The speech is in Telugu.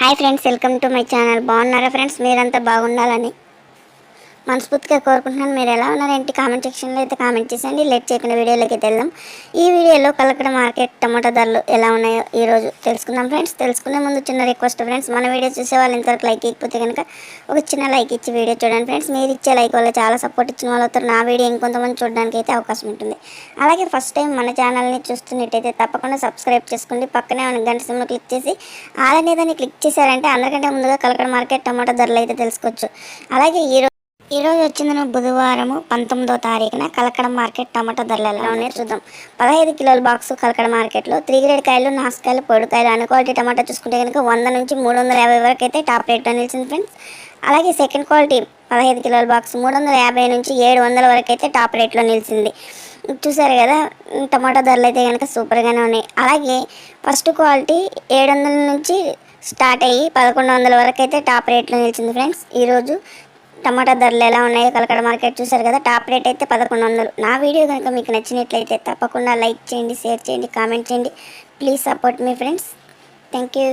Hi friends welcome to my channel. బాగున్నారా ఫ్రెండ్స్? మీరంతా బాగుండాలని మనస్ఫూర్తిగా కోరుకుంటున్నాను. మీరు ఎలా ఉన్నారేంటి? కామెంట్ సెక్షన్లో అయితే కామెంట్ చేసేయండి. లేట్ చేయకుండా వీడియోలోకి అయితే వెళ్దాం. ఈ వీడియోలో కలకడ మార్కెట్ టమాటా ధరలు ఎలా ఉన్నాయో ఈరోజు తెలుసుకుందాం ఫ్రెండ్స్. తెలుసుకునే ముందు చిన్న రిక్వెస్ట్ ఫ్రెండ్స్ మన వీడియో చూసే వాళ్ళు ఇంతవరకు లైక్ ఇకపోతే కనుక ఒక చిన్న లైక్ ఇచ్చి వీడియో చూడండి ఫ్రెండ్స్. మీరు ఇచ్చే లైక్ వల్ల చాలా సపోర్ట్ ఇచ్చిన వాళ్ళతో నా వీడియో ఇంకొంతమంది చూడడానికి అయితే అవకాశం ఉంటుంది. అలాగే ఫస్ట్ టైం మన ఛానల్ని చూస్తున్నట్టయితే తప్పకుండా సబ్స్క్రైబ్ చేసుకోండి. పక్కనే ఉన్న గంట సింహ క్లిక్ చేసి ఆలనేదాన్ని క్లిక్ చేశారంటే అందరికంటే ముందుగా కలకడ మార్కెట్ టమాటా ధరలు అయితే తెలుసుకోవచ్చు. అలాగే ఈరోజు ఈరోజు వచ్చిందిన వచ్చింది బుధవారము పంతొమ్మిదో తారీఖున కలకడ మార్కెట్ టమాటో ధరలలోనే చూద్దాం. పదహైదు కిలోల బాక్స్ కలకడ మార్కెట్లో త్రీ గ్రేడ్ కాయలు నాసుకాయలు పొడికాయలు అన్ని క్వాలిటీ టమాటా చూసుకుంటే కనుక వంద నుంచి మూడు వందల యాభై వరకు అయితే టాప్ రేట్లో నిలిచింది ఫ్రెండ్స్ అలాగే సెకండ్ క్వాలిటీ పదహైదు కిలోల బాక్స్ మూడు వందల యాభై నుంచి ఏడు వందల వరకు అయితే టాప్ రేట్లో నిలిచింది. చూసారు కదా టమాటా ధరలు అయితే కనుక సూపర్గానే ఉన్నాయి. అలాగే ఫస్ట్ క్వాలిటీ ఏడు వందల నుంచి స్టార్ట్ అయ్యి పదకొండు వందల వరకు అయితే టాప్ రేట్లో నిలిచింది ఫ్రెండ్స్ ఈరోజు టమాటా ధరలు ఎలా ఉన్నాయో కలకడ మార్కెట్ చూసారు కదా టాప్ రేట్ అయితే పదకొండు వందలు. నా వీడియో కనుక మీకు నచ్చినట్లయితే తప్పకుండా లైక్ చేయండి షేర్ చేయండి కామెంట్ చేయండి. ప్లీజ్ సపోర్ట్ మీ ఫ్రెండ్స్. Thank you.